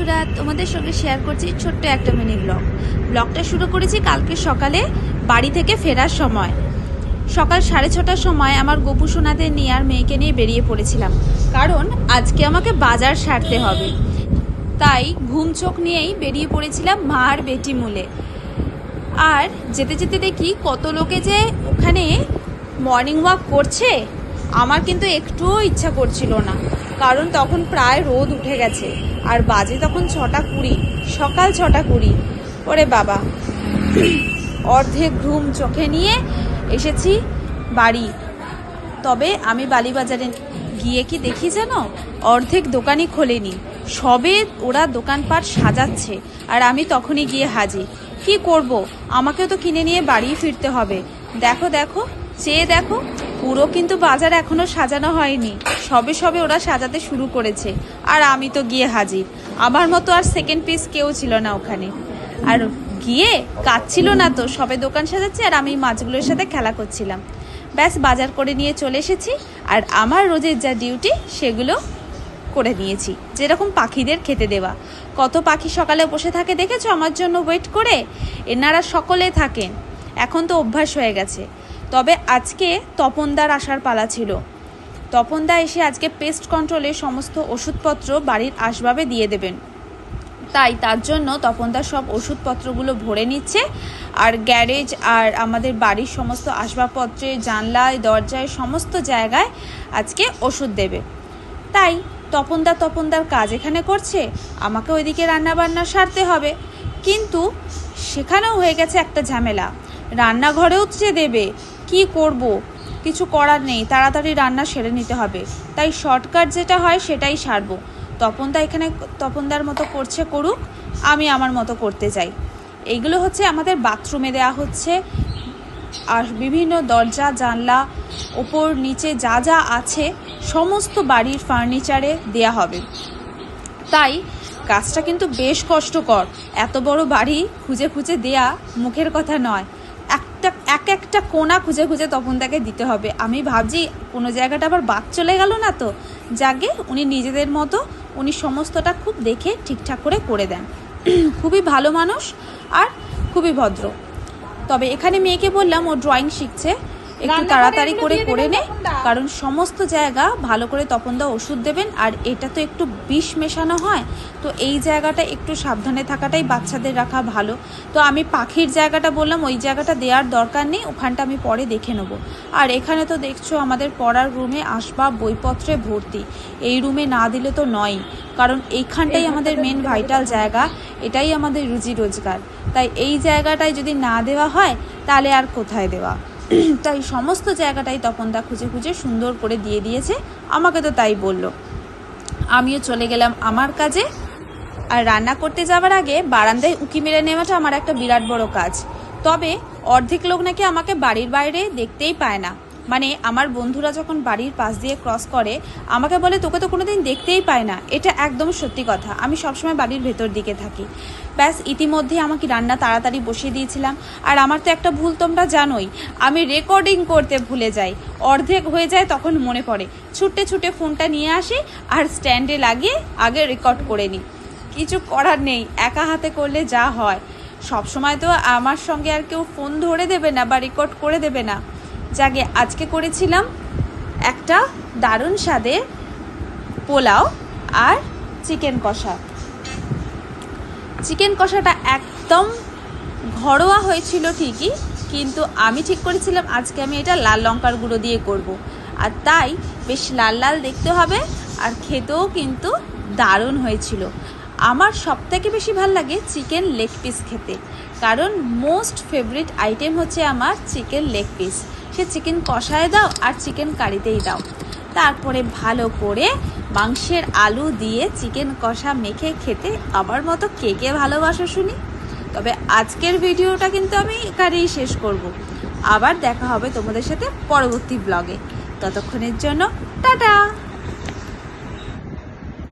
বন্ধুরা, তোমাদের সঙ্গে শেয়ার করছি ছোট্ট একটা মিনি ব্লগ ব্লগটা শুরু করেছি কালকে সকালে বাড়ি থেকে ফেরার সময়। সকাল সাড়ে ছটার সময় আমার গপু সোনাদের নিয়ে আর মেয়েকে নিয়ে বেরিয়ে পড়েছিলাম। কারণ আজকে আমাকে বাজার সারতে হবে। তাই ঘুম চোখ নিয়েই বেরিয়ে পড়েছিলাম মা আর বেটি মূলে। আর যেতে যেতে দেখি কত লোকে যে ওখানে মর্নিং ওয়াক করছে, আমার কিন্তু একটুও ইচ্ছা করছিল না। কারণ তখন প্রায় রোদ উঠে গেছে। আর বাজে তখন ছটা কুড়ি, সকাল ছটা কুড়ি। ওরে বাবা। অর্ধেক ঘুম চোখে নিয়ে এসেছি বাড়ি। তবে আমি বালিবাজারে গিয়ে কি দেখি যেন? অর্ধেক দোকানই খোলেনি। সবে ওরা দোকানপাট সাজাচ্ছে আর আমি তখনই গিয়ে হাজির। কি করব? আমাকেও তো কিনে নিয়ে বাড়ি ফিরতে হবে। দেখো দেখো, চেয়ে দেখো। পুরো কিন্তু বাজার এখনও সাজানো হয়নি। সবে সবে ওরা সাজাতে শুরু করেছে। আর আমি তো গিয়ে হাজির। আমার মতো আর সেকেন্ড পিস কেউ ছিল না ওখানে। আর গিয়ে কাজ ছিল না তো, সবে দোকান সাজাচ্ছে আর আমি মাছগুলোর সাথে খেলা করছিলাম। ব্যাস, বাজার করে নিয়ে চলে এসেছি। আর আমার রোজের যা ডিউটি সেগুলো করে নিয়েছি। যেরকম পাখিদের খেতে দেওয়া। কত পাখি সকালে বসে থাকে দেখেছ? আমার জন্য ওয়েট করে। এনারা সকলে থাকেন। এখন তো অভ্যাস হয়ে গেছে। তবে আজকে তপনদার আসার পালা ছিল। তপনদা এসে আজকে পেস্ট কন্ট্রোলে সমস্ত ওষুধপত্র বাড়ির আসবাবে দিয়ে দেবেন। তাই তার জন্য তপনদা সব ওষুধপত্রগুলো ভরে নিচ্ছে আর গ্যারেজ আর আমাদের বাড়ির সমস্ত আসবাবপত্রে, জানলায়, দরজায়, সমস্ত জায়গায় আজকে ওষুধ দেবে। তাই তপনদা তপনদার কাজ এখানে করছে, আমাকে ওইদিকে রান্নাবান্না সারতে হবে। কিন্তু সেখানেও হয়ে গেছে একটা ঝামেলা। রান্নাঘরেও যে দেবে কি করব? কিছু করার নেই, তাড়াতাড়ি রান্না সেরে নিতে হবে। তাই শর্টকাট যেটা হয় সেটাই সারবো। তপনদা এখানে, তপনদার মতো করছে করুক, আমি আমার মতো করতে চাই। এইগুলো হচ্ছে আমাদের বাথরুমে দেওয়া হচ্ছে। আর বিভিন্ন দরজা, জানলা, ওপর, নিচে যা যা আছে, সমস্ত বাড়ির ফার্নিচারে দেয়া হবে। তাই কাজটা কিন্তু বেশ কষ্টকর। এত বড় বাড়ি খুঁজে খুঁজে দেয়া মুখের কথা নয়। একটা এক একটা কোনা খুঁজে খুঁজে তখন তাকে দিতে হবে। আমি ভাবছি কোনো জায়গাটা আবার বাদ চলে গেল না তো? যাকে উনি নিজেদের মতো উনি সমস্তটা খুব দেখে ঠিকঠাক করে করে দেন। খুবই ভালো মানুষ আর খুবই ভদ্র। তবে এখানে মেয়েকে বললাম ও ড্রয়িং শিখছে। একটু তাড়াতাড়ি করে করে নে কারণ সমস্ত জায়গা ভালো করে তপনদা ওষুধ দেবেন আর এটা তো একটু বিষ মেশানো হয় তো এই জায়গাটা একটু সাবধানে থাকাটাই বাচ্চাদের রাখা ভালো। তো আমি পাখির জায়গাটা বললাম ওই জায়গাটা দেওয়ার দরকার নেই ওখানটা আমি পরে দেখে নেব। আর এখানে তো দেখছ আমাদের পড়ার রুমে আসবাব বইপত্রে ভর্তি এই রুমে না দিলে তো নয় কারণ এইখানটাই আমাদের মেন ভাইটাল জায়গা এটাই আমাদের রুজি রোজগার। তাই এই জায়গাটায় যদি না দেওয়া হয় তাহলে আর কোথায় দেওয়া? তাই সমস্ত জায়গাটাই তপনদা খুঁজে খুঁজে সুন্দর করে দিয়ে দিয়েছে। আমাকে তো তাই বলল। আমিও চলে গেলাম আমার কাজে। আর রান্না করতে যাওয়ার আগে বারান্দায় উকি মেরে নেওয়াটা আমার একটা বিরাট বড় কাজ। তবে অর্ধেক লোক নাকি আমাকে বাড়ির বাইরে দেখতেই পায় না। মানে আমার বন্ধুরা যখন বাড়ির পাশ দিয়ে ক্রস করে, আমাকে বলে, তোকে তো কোনো দিন দেখতেই পায় না। এটা একদম সত্যি কথা। আমি সবসময় বাড়ির ভেতর দিকে থাকি। ব্যাস, ইতিমধ্যে আমাকে রান্না তাড়াতাড়ি বসিয়ে দিয়েছিলাম। আর আমার তো একটা ভুল তোমরা জানোই, আমি রেকর্ডিং করতে ভুলে যাই। অর্ধেক হয়ে যায়, তখন মনে পড়ে। ছুটে ছুটে ফোনটা নিয়ে আসি আর স্ট্যান্ডে লাগিয়ে আগে রেকর্ড করে নিই। কিছু করার নেই, একা হাতে করলে যা হয়। সব সময় তো আমার সঙ্গে আর কেউ ফোন ধরে দেবে না বা রেকর্ড করে দেবে না। যাকে আজকে করেছিলাম একটা দারুণ স্বাদে পোলাও আর চিকেন কষা। চিকেন কষাটা একদম ঘরোয়া হয়েছিল ঠিকই, কিন্তু আমি ঠিক করেছিলাম আজকে আমি এটা লাল লঙ্কার গুঁড়ো দিয়ে করব। আর তাই বেশ লাল লাল দেখতে হবে আর খেতেও কিন্তু দারুণ হয়েছিল। আমার সবথেকে বেশি ভালো লাগে চিকেন লেগ পিস খেতে, কারণ মোস্ট ফেভারিট আইটেম হচ্ছে আমার চিকেন লেগ পিস। সে চিকেন কষায় দাও আর চিকেন কারিতেই দাও। তারপরে ভালো করে মাংসের আলু দিয়ে চিকেন কষা মেখে খেতে আমার মতো কে কে ভালোবাসো শুনি? তবে আজকের ভিডিওটা কিন্তু আমি এখানেই শেষ করব। আবার দেখা হবে তোমাদের সাথে পরবর্তী ব্লগে ততক্ষণের জন্য টাটা!